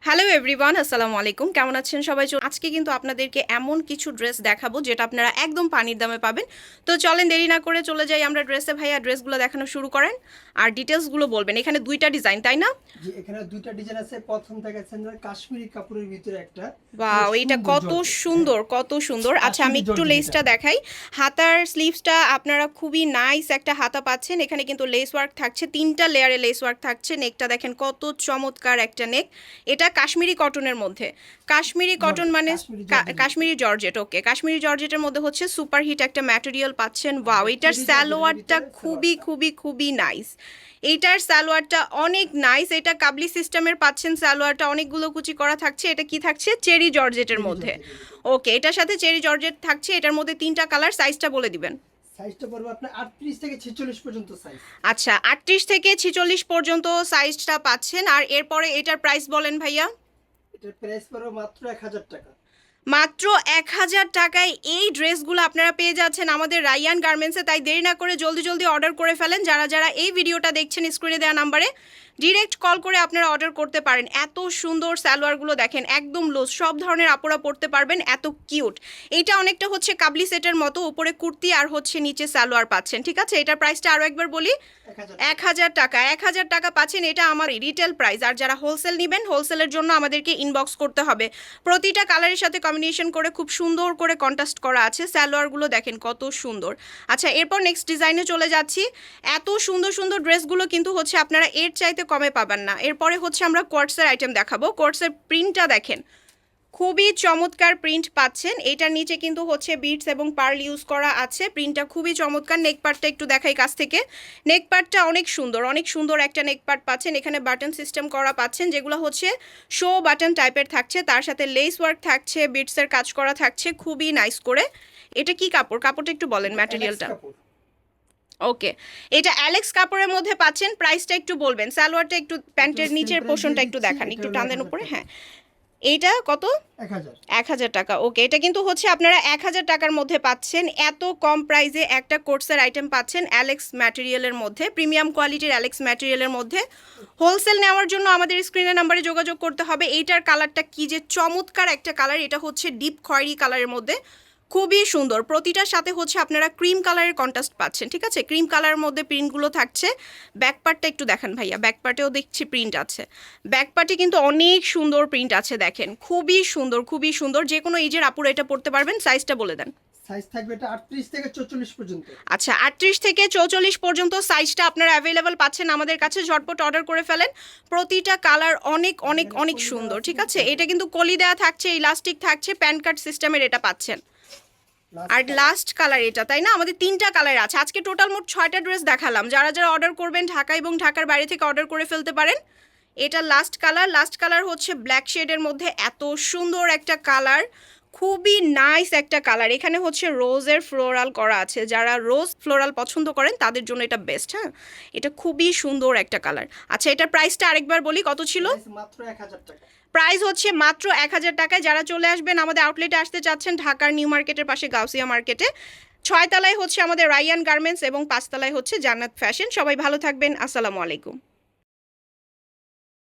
Hello everyone আসসালামু আলাইকুম। কেমন আছেন সবাই? আজকে কিন্তু আপনাদেরকে এমন কিছু ড্রেস দেখাবো যেটা আপনারা একদম পানির দামে পাবেন। তো চলেন দেরি না করে চলে যাই আমরা ড্রেসে। ভাইয়া ড্রেসগুলো দেখানো শুরু করেন। আর ডিটেলসগুলো বলবেন। এখানে দুইটা ডিজাইন তাই না? এখানে দুইটা ডিজাইন আছে। প্রথম দেখাচ্ছেন কাশ্মীরি কাপড়ের ভিতরে একটা। বাও এটা কত সুন্দর কত সুন্দর। আচ্ছা আমি একটু লেসটা দেখাই। হাতার স্লিভসটা আপনারা খুবই নাইস একটা হাতা পাচ্ছেন। এখানে কিন্তু লেস ওয়ার্ক থাকছে তিনটা লেয়ারে লেস ওয়ার্ক থাকছে। নেকটা দেখেন কত চমৎকার একটা নেক এটা কাশ্মীরি কটনের মধ্যে। কাশ্মীরি কটন মানে কাশ্মীরি জর্জেট। ওকে কাশ্মীরি জর্জেটের মধ্যে হচ্ছে সুপার হিট একটা ম্যাটেরিয়াল পাচ্ছেন। ওয়াও এটার জর্জেটের স্যালোয়ারটা খুবই খুবই খুবই নাইস এইটার সালোয়ারটা অনেক নাইস এটা কাবলি সিস্টেমের পাচ্ছেন সালোয়ারটা। অনেকগুলো কুচি করা থাকছে। এটা কি থাকছে? চেরি জর্জেটের মধ্যে। ওকে এটার সাথে চেরি জর্জেট থাকছে। এটার মধ্যে তিনটা কালার সাইজটা বলে দিবেন। সাইজটা পড়বে আপনার 38 থেকে 46 পর্যন্ত সাইজ আচ্ছা আটত্রিশ থেকে ছিচল্লিশ পর্যন্ত সাইজটা পাচ্ছেন। আর এরপরে এটার প্রাইস বলেন ভাইয়া? এটার প্রাইস পড়বে মাত্র 1000 টাকা। মাত্র এক হাজার টাকায় এই ড্রেসগুলো আপনারা পেয়ে যাচ্ছেন আমাদের রায়ান গার্মেন্টসে। তাই দেরি না করে জলদি জলদি অর্ডার করে ফেলেন। যারা যারা এই ভিডিওটা দেখছেন স্ক্রিনে দেওয়া নাম্বারে ডিরেক্ট কল করে আপনারা অর্ডার করতে পারেন। এত সুন্দর সালোয়ারগুলো দেখেন একদম লোজ সব ধরনের আপোরা পরতে পারবেন এত কিউট এইটা অনেকটা হচ্ছে কাবলি সেটের মতো উপরে কুর্তি আর হচ্ছে নিচে সালোয়ার পাচ্ছেন ঠিক আছে? এটার প্রাইসটা আরও একবার বলি এক হাজার টাকা এক হাজার টাকা পাচ্ছেন এটা আমার রিটেল প্রাইস আর যারা হোলসেল নেবেন হোলসেলের জন্য আমাদেরকে ইনবক্স করতে হবে। প্রতিটা কালারের সাথে কম্বিনেশন করে খুব সুন্দর করে কন্ট্রাস্ট করা আছে স্যালোয়ারগুলো দেখেন কত সুন্দর। আচ্ছা এরপর নেক্সট ডিজাইনে চলে যাচ্ছি। এত সুন্দর সুন্দর ড্রেসগুলো কিন্তু হচ্ছে আপনারা এর চাইতে কমে পাবেন না। এরপরে হচ্ছে আমরা কোয়ার্টসের আইটেম দেখাবো। কোয়ার্টসের প্রিন্টটা দেখেন। খুবই চমৎকার প্রিন্ট পাচ্ছেন। এটার নিচে কিন্তু হচ্ছে বিটস এবং পার্ল ইউজ করা আছে। প্রিন্টটা খুবই চমৎকার। নেক পার্টটা একটু দেখাই কাছ থেকে। নেক পার্টটা অনেক সুন্দর। অনেক সুন্দর একটা নেক পার্ট পাচ্ছেন। এখানে বাটন সিস্টেম করা পাচ্ছেন যেগুলো হচ্ছে শো বাটন টাইপের থাকছে। তার সাথে লেস ওয়ার্ক থাকছে বিটসের কাজ করা থাকছে। খুবই নাইস করে। এটা কি কাপড়? কাপড়টা একটু বলেন ম্যাটেরিয়ালটা। ওকে। এটা অ্যালেক্স কাপড়ের মধ্যে পাচ্ছেন প্রাইসটা একটু বলবেন সালোয়ারটা একটু প্যান্টের নিচের দিয়ে একটু দেখান একটু হলো টান দেন 1000 উপরে হ্যাঁ। এইটা কত? এক হাজার। টাকা ওকে। এটা কিন্তু হচ্ছে আপনারা এক হাজার টাকার মধ্যে পাচ্ছেন এত কম প্রাইসে একটা কোর্সের আইটেম পাচ্ছেন অ্যালেক্স ম্যাটেরিয়ালের মধ্যে প্রিমিয়াম কোয়ালিটির অ্যালেক্স ম্যাটেরিয়ালের মধ্যে। হোলসেল নেওয়ার জন্য আমাদের স্ক্রিনের নাম্বারে যোগাযোগ করতে হবে এইটার কালারটা কি যে চমৎকার একটা কালার এটা হচ্ছে ডিপ খয়েরি কালারের মধ্যে। খুবই সুন্দর। প্রতিটার সাথে হচ্ছে আপনারা ক্রিম কালারের কন্ট্রাস্ট পাচ্ছেন ঠিক আছে? ক্রিম কালারের মধ্যে প্রিন্টগুলো থাকছে। ব্যাক পার্টটা একটু দেখান ভাইয়া। ব্যাক পার্টেও দেখছি প্রিন্ট আছে। ব্যাক পার্টে কিন্তু অনেক সুন্দর প্রিন্ট আছে দেখেন। খুবই সুন্দর খুবই সুন্দর। যে কোনো এজের আপুরা এটা পড়তে পারবেন। সাইজটা বলে দেন। সাইজ থাকবে এটা 38 থেকে 44 পর্যন্ত। আচ্ছা আটত্রিশ থেকে চৌচল্লিশ পর্যন্ত সাইজটা আপনারা অ্যাভেলেবেল পাচ্ছেন আমাদের কাছে। ঝটপট অর্ডার করে ফেলেন। প্রতিটা কালার অনেক অনেক অনেক সুন্দর ঠিক আছে? এটা কিন্তু কলি দেওয়া থাকছে ইলাস্টিক থাকছে প্যান কার্ড সিস্টেমের এটা পাচ্ছেন। আর লাস্ট কালার এটা তাই না? আমাদের তিনটা কালার আছে। আজকে টোটাল মোট ছয়টা ড্রেস দেখালাম। যারা যারা অর্ডার করবেন ঢাকা এবং ঢাকার বাইরে থেকে অর্ডার করে ফেলতে পারেন এটা লাস্ট কালার লাস্ট কালার হচ্ছে ব্ল্যাক শেডের মধ্যে এত সুন্দর একটা কালার খুবই নাইস একটা কালার এখানে হচ্ছে রোজের ফ্লোরাল করা আছে। যারা রোজ ফ্লোরাল পছন্দ করেন তাদের জন্য এটা বেস্ট হ্যাঁ? এটা খুবই সুন্দর একটা কালার আচ্ছা এটার প্রাইসটা আরেকবার বলি কত ছিল? Price মাত্র 1000 টাকা। প্রাইস হচ্ছে মাত্র এক হাজার টাকায়। যারা চলে আসবেন আমাদের আউটলেটে আসতে চাচ্ছেন ঢাকার নিউ মার্কেটের পাশে গাউসিয়া মার্কেটে ছয়তলায় হচ্ছে আমাদের রায়ান গার্মেন্টস এবং পাঁচতলায় হচ্ছে জান্নাত ফ্যাশন সবাই ভালো থাকবেন। আসসালামু আলাইকুম।